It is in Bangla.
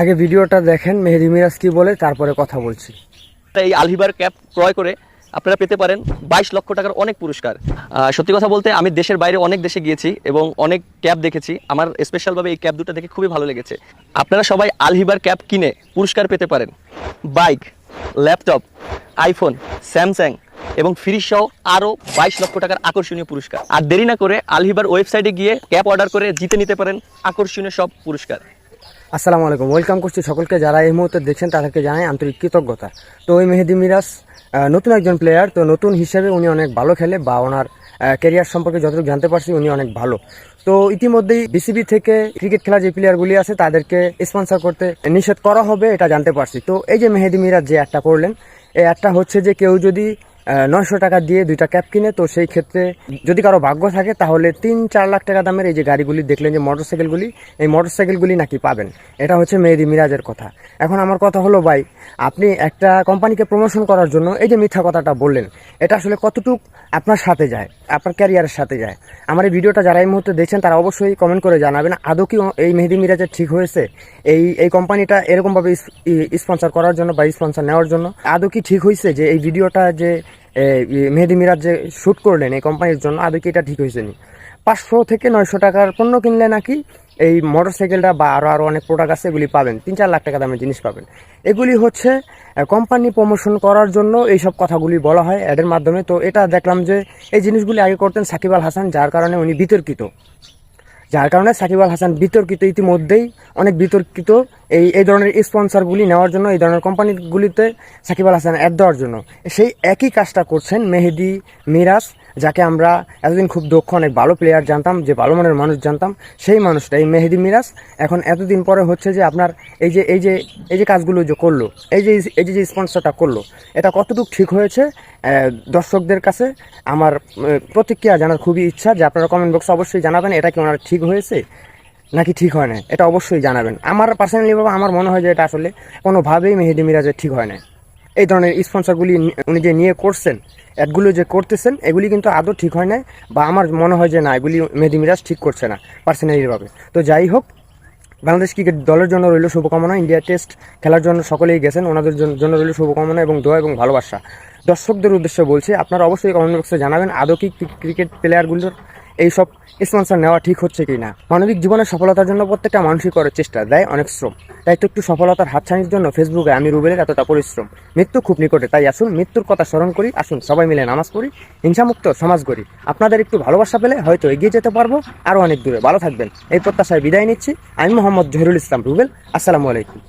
আগে ভিডিওটা দেখেন, মেহেদি মিরাজ কি বলে, তারপরে কথা বলছি। এই আলহিবার ক্যাপ ক্রয় করে আপনারা পেতে পারেন বাইশ লক্ষ টাকার অনেক পুরস্কার। সত্যি কথা বলতে আমি দেশের বাইরে অনেক দেশে গিয়েছি এবং অনেক ক্যাব দেখেছি। আমার স্পেশালভাবে এই ক্যাব দুটো দেখে খুবই ভালো লেগেছে। আপনারা সবাই আলহিবার ক্যাব কিনে পুরস্কার পেতে পারেন। বাইক, ল্যাপটপ, আইফোন, স্যামসাং এবং ফ্রিজ সহ আরও বাইশ লক্ষ টাকার আকর্ষণীয় পুরস্কার। আর দেরি না করে আলহিবার ওয়েবসাইটে গিয়ে ক্যাব অর্ডার করে জিতে নিতে পারেন আকর্ষণীয় সব পুরস্কার। আসসালামু আলাইকুম। ওয়েলকাম করছি সকলকে। যারা এই মুহূর্তে দেখছেন, তাদেরকে জানাই আন্তরিক কৃতজ্ঞতা। তো ওই মেহেদি মিরাজ নতুন একজন প্লেয়ার তো নতুন হিসেবে উনি অনেক ভালো খেলে বা ওনার ক্যারিয়ার সম্পর্কে যতটুকু জানতে পারছি, উনি অনেক ভালো। তো ইতিমধ্যেই বিসিবি থেকে ক্রিকেট খেলা যে প্লেয়ারগুলি আছে, তাদেরকে স্পন্সর করতে নিষেধ করা হবে, এটা জানতে পারছি। তো এই যে মেহেদি মিরাজ যে একটা করলেন, এই একটা হচ্ছে যে কেউ যদি নয়শো টাকা দিয়ে দুইটা ক্যাব কিনে, তো সেই ক্ষেত্রে যদি কারও ভাগ্য থাকে, তাহলে তিন, চার লাখ টাকা দামের এই যে গাড়িগুলি, দেখলেন যে মোটরসাইকেলগুলি এই মোটরসাইকেলগুলি নাকি পাবেন। এটা হচ্ছে মেহেদি মিরাজের কথা। এখন আমার কথা হলো, ভাই, আপনি একটা কোম্পানিকে প্রমোশন করার জন্য এই যে মিথ্যা কথাটা বললেন, এটা আসলে কতটুক আপনার সাথে যায়, আপনার ক্যারিয়ারের সাথে যায়? আমার এই ভিডিওটা যারা এই মুহূর্তে দেখছেন, তারা অবশ্যই কমেন্ট করে জানাবেন, আদৌ কি এই মেহেদি মিরাজের ঠিক হয়েছে? এই এই কোম্পানিটা এরকমভাবে স্পন্সর করার জন্য বা স্পন্সর নেওয়ার জন্য আদৌ কি ঠিক হয়েছে যে এই ভিডিওটা যে মেহেদি মিরাজ যে শ্যুট করলেন এই কোম্পানির জন্য, আদৌ কি এটা ঠিক হয়েছে নি? পাঁচশো থেকে নয়শো টাকার পণ্য কিনলে নাকি এই মোটরসাইকেলটা বা আরও আরও অনেক প্রোডাক্ট আছে, এগুলি পাবেন। তিন চার লাখ টাকা দামের জিনিস পাবেন। এগুলি হচ্ছে কোম্পানি প্রমোশন করার জন্য এইসব কথাগুলি বলা হয় অ্যাডের মাধ্যমে। তো এটা দেখলাম যে, এই জিনিসগুলি আগে করতেন সাকিব আল হাসান, যার কারণে উনি বিতর্কিত। যার কারণে সাকিব আল হাসান বিতর্কিত ইতিমধ্যেই, অনেক বিতর্কিত এই এই ধরনের স্পন্সরগুলি নেওয়ার জন্য, এই ধরনের কোম্পানিগুলিতে সাকিব আল হাসান অ্যাড দেওয়ার জন্য। সেই একই কাজটা করছেন মেহেদি মিরাজ। যাকে আমরা এতদিন খুব দক্ষ অনেক ভালো প্লেয়ার জানতাম, যে ভালো মানের মানুষ জানতাম, সেই মানুষটা, এই মেহেদি মিরাজ, এখন এতদিন পরে হচ্ছে যে আপনার এই যে এই যে এই যে কাজগুলো যে করল, এই যে এই যে যে স্পন্সরটা করল, এটা কতটুকু ঠিক হয়েছে? দর্শকদের কাছে আমার প্রতিক্রিয়া জানার খুবই ইচ্ছা, যে আপনারা কমেন্ট বক্সে অবশ্যই জানাবেন, এটা কি ওনার ঠিক হয়েছে, নাকি ঠিক হয় না এটা অবশ্যই জানাবেন। আমার পার্সোনালি বাবা, আমার মনে হয় যে এটা আসলে কোনোভাবেই মেহেদি মিরাজের ঠিক হয় না এই ধরনের স্পন্সরগুলি উনি যে নিয়ে করছেন অ্যাডগুলো যে করতেছেন, এগুলি কিন্তু আদৌ ঠিক হয় না বা আমার মনে হয় যে না, এগুলি মেহেদি মিরাজ ঠিক করছে না পার্সোনালিভাবে তো যাই হোক, বাংলাদেশ ক্রিকেট দলের জন্য রইল শুভকামনা ইন্ডিয়া টেস্ট খেলার জন্য সকলেই গেছেন, ওনাদের জন্য রইল শুভকামনা এবং দোয়া এবং ভালোবাসা। দর্শকদের উদ্দেশ্যে বলছি, আপনারা অবশ্যই কমেন্ট বক্সে জানাবেন, আদৌ কি ক্রি- ক্রিকেট প্লেয়ারগুলোর এইসব স্পন্সর নেওয়া ঠিক হচ্ছে কি না মানবিক জীবনের সফলতার জন্য প্রত্যেকটা মানুষই করার চেষ্টা, দেয় অনেক শ্রম। তাই তো একটু সফলতার হাতছানির জন্য ফেসবুকে আমি রুবেলের এতটা পরিশ্রম। মৃত্যু খুব নিকটে, তাই আসুন মৃত্যুর কথা স্মরণ করি, আসুন সবাই মিলে নামাজ পড়ি, হিংসামুক্ত সমাজ গড়ি। আপনাদের একটু ভালোবাসা পেলে হয়তো এগিয়ে যেতে পারব আরও অনেক দূরে। ভালো থাকবেন। এই প্রত্যাশায় বিদায় নিচ্ছি। আমি মোহাম্মদ জহিরুল ইসলাম রুবেল, আসসালামু আলাইকুম।